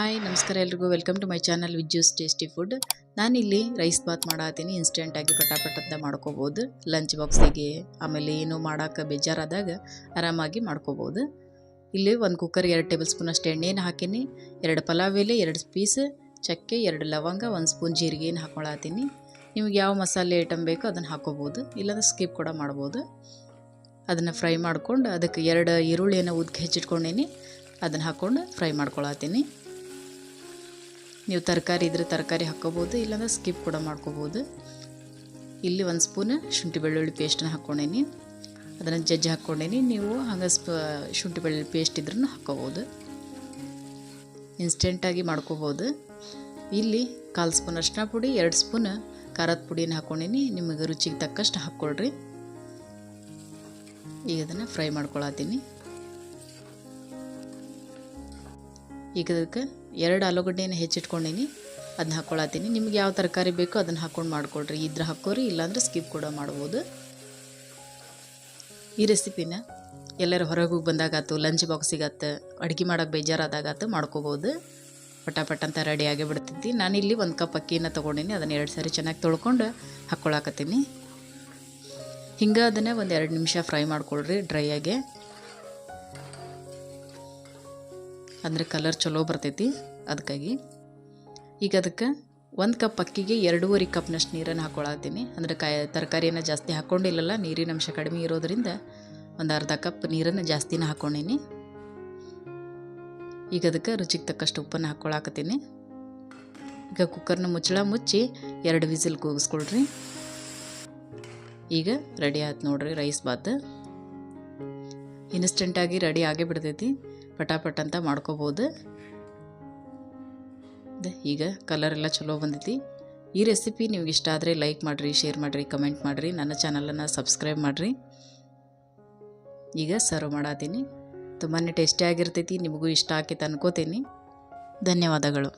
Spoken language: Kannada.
ಹಾಯ್, ನಮಸ್ಕಾರ ಎಲ್ರಿಗೂ. Welcome to my channel Viju's tasty food ನಾನಿಲ್ಲಿ ರೈಸ್ ಬಾತ್ ಮಾಡತ್ತೀನಿ ಇನ್ಸ್ಟೆಂಟಾಗಿ ಪಟಾಪಟ್ ಅಂತ ಮಾಡ್ಕೋಬೋದು. ಲಂಚ್ ಬಾಕ್ಸಿಗೆ ಆಮೇಲೆ ಏನು ಮಾಡೋಕೆ ಬೇಜಾರಾದಾಗ ಆರಾಮಾಗಿ ಮಾಡ್ಕೋಬೋದು. ಇಲ್ಲಿ ಒಂದು ಕುಕ್ಕರ್ ಎರಡು ಟೇಬಲ್ ಸ್ಪೂನ್ ಅಷ್ಟು ಎಣ್ಣೆನ ಹಾಕೀನಿ. ಎರಡು ಪಲಾವ್ ಎಲೆ, ಎರಡು ಪೀಸ್ ಚಕ್ಕೆ, ಎರಡು ಲವಂಗ, ಒಂದು ಸ್ಪೂನ್ ಜೀರಿಗೆನ ಹಾಕೊಳತ್ತೀನಿ ನಿಮ್ಗೆ ಯಾವ ಮಸಾಲೆ ಐಟಮ್ ಬೇಕೋ ಅದನ್ನು ಹಾಕೋಬೋದು. ಇಲ್ಲಾಂದ್ರೆ ಸ್ಕಿಪ್ ಕೂಡ ಮಾಡ್ಬೋದು. ಅದನ್ನು ಫ್ರೈ ಮಾಡ್ಕೊಂಡು, ಅದಕ್ಕೆ ಎರಡು ಈರುಳ್ಳಿಯನ್ನು ಉದ್ಕೆ ಹೆಚ್ಚಿಟ್ಕೊಂಡೀನಿ. ಅದನ್ನು ಹಾಕ್ಕೊಂಡು ಫ್ರೈ ಮಾಡ್ಕೊಳತ್ತೀನಿ ನೀವು ತರಕಾರಿ ಇದ್ದರೆ ತರಕಾರಿ ಹಾಕ್ಕೋಬೋದು ಇಲ್ಲಾಂದ್ರೆ ಸ್ಕಿಪ್ ಕೂಡ ಮಾಡ್ಕೋಬೋದು. ಇಲ್ಲಿ ಒಂದು ಸ್ಪೂನ್ ಶುಂಠಿ ಬೆಳ್ಳುಳ್ಳಿ ಪೇಸ್ಟನ್ನ ಹಾಕ್ಕೊಂಡೇನಿ. ಅದನ್ನು ಜಜ್ಜಿ ಹಾಕ್ಕೊಂಡೇನಿ. ನೀವು ಹಂಗೆ ಸ್ಪ, ಶುಂಠಿ ಬೆಳ್ಳುಳ್ಳಿ ಪೇಸ್ಟ್ ಇದ್ರೂ ಹಾಕ್ಕೋಬೋದು ಇನ್ಸ್ಟೆಂಟಾಗಿ ಮಾಡ್ಕೋಬೋದು. ಇಲ್ಲಿ ಕಾಲು ಸ್ಪೂನ್ ಅರ್ಶಿನ ಪುಡಿ, ಎರಡು ಸ್ಪೂನ್ ಖಾರದ ಪುಡಿನ ಹಾಕ್ಕೊಂಡೇನಿ. ನಿಮಗೆ ರುಚಿಗೆ ತಕ್ಕಷ್ಟು ಹಾಕ್ಕೊಳ್ರಿ. ಈಗ ಅದನ್ನು ಫ್ರೈ ಮಾಡ್ಕೊಳತ್ತೀನಿ. ಈಗ ಅದಕ್ಕೆ ಎರಡು ಆಲೂಗಡ್ಡೆನ ಹೆಚ್ಚಿಟ್ಕೊಂಡೀನಿ. ಅದನ್ನ ಹಾಕ್ಕೊಳತ್ತೀನಿ ನಿಮ್ಗೆ ಯಾವ ತರಕಾರಿ ಬೇಕೋ ಅದನ್ನು ಹಾಕ್ಕೊಂಡು ಮಾಡ್ಕೊಳ್ರಿ ಇದ್ರ ಹಾಕೋರಿ, ಇಲ್ಲಾಂದ್ರೆ ಸ್ಕಿಪ್ ಕೂಡ ಮಾಡ್ಬೋದು. ಈ ರೆಸಿಪಿನ ಎಲ್ಲರೂ ಹೊರಗೆ ಹೋಗಿ ಬಂದಾಗಾತು ಲಂಚ್ ಬಾಕ್ಸಿಗಾತು ಅಡುಗೆ ಮಾಡೋಕೆ ಬೇಜಾರಾದಾಗಾತು ಮಾಡ್ಕೋಬೋದು. ಪಟಾಪಟ್ ಅಂತ ರೆಡಿ ಆಗೇ ನಾನು ಇಲ್ಲಿ ಒಂದು ಕಪ್ ಅಕ್ಕಿನ ತೊಗೊಂಡಿನಿ. ಅದನ್ನು ಎರಡು ಸಾರಿ ಚೆನ್ನಾಗಿ ತೊಳ್ಕೊಂಡು ಹಾಕ್ಕೊಳಕತ್ತೀನಿ ಹಿಂಗೆ ಅದನ್ನು ಒಂದು ಎರಡು ನಿಮಿಷ ಫ್ರೈ ಮಾಡ್ಕೊಳ್ರಿ ಡ್ರೈಯಾಗೆ ಅಂದರೆ ಕಲರ್ ಚಲೋ ಬರ್ತೈತಿ ಅದಕ್ಕಾಗಿ ಈಗ ಅದಕ್ಕೆ ಒಂದು ಕಪ್ ಅಕ್ಕಿಗೆ ಎರಡೂವರೆ ಕಪ್ನಷ್ಟು ನೀರನ್ನು ಹಾಕ್ಕೊಳತ್ತೀನಿ ಅಂದರೆ ಕಾಯಿ, ತರಕಾರಿಯನ್ನು ಜಾಸ್ತಿ ಹಾಕ್ಕೊಂಡಿಲ್ಲಲ್ಲ ನೀರಿನ ಅಂಶ ಕಡಿಮೆ ಇರೋದರಿಂದ ಒಂದು ಅರ್ಧ ಕಪ್ ನೀರನ್ನು ಜಾಸ್ತಿನ ಹಾಕ್ಕೊಂಡೀನಿ ಈಗ ಅದಕ್ಕೆ ರುಚಿಗೆ ತಕ್ಕಷ್ಟು ಉಪ್ಪನ್ನು ಹಾಕ್ಕೊಳಕತ್ತೀನಿ ಈಗ ಕುಕ್ಕರ್ನ ಮುಚ್ಚಳ ಮುಚ್ಚಿ ಎರಡು ವಿಸಿಲ್ ಕೂಗಿಸ್ಕೊಳ್ರಿ. ಈಗ ರೆಡಿ ಆಯ್ತು ನೋಡ್ರಿ ರೈಸ್ ಬಾತ್. ಇನ್ಸ್ಟೆಂಟಾಗಿ ರೆಡಿ ಆಗೇ ಬಿಡ್ತೈತಿ. ಪಟಾಪಟ್ ಅಂತ ಮಾಡ್ಕೋಬೋದು. ಈಗ ಕಲರ್ ಎಲ್ಲ ಚಲೋ ಬಂದೈತಿ. ಈ ರೆಸಿಪಿ ನಿಮ್ಗೆ ಇಷ್ಟ ಆದರೆ ಲೈಕ್ ಮಾಡಿರಿ ಶೇರ್ ಮಾಡಿರಿ ಕಮೆಂಟ್ ಮಾಡಿರಿ, ನನ್ನ ಚಾನಲನ್ನು ಸಬ್ಸ್ಕ್ರೈಬ್ ಮಾಡಿರಿ. ಈಗ ಸರ್ವ್ ಮಾಡತ್ತೀನಿ ತುಂಬಾ ಟೇಸ್ಟಿಯಾಗಿರ್ತೈತಿ ನಿಮಗೂ ಇಷ್ಟ ಆಕೈತೆ ಅನ್ಕೋತೀನಿ. ಧನ್ಯವಾದಗಳು.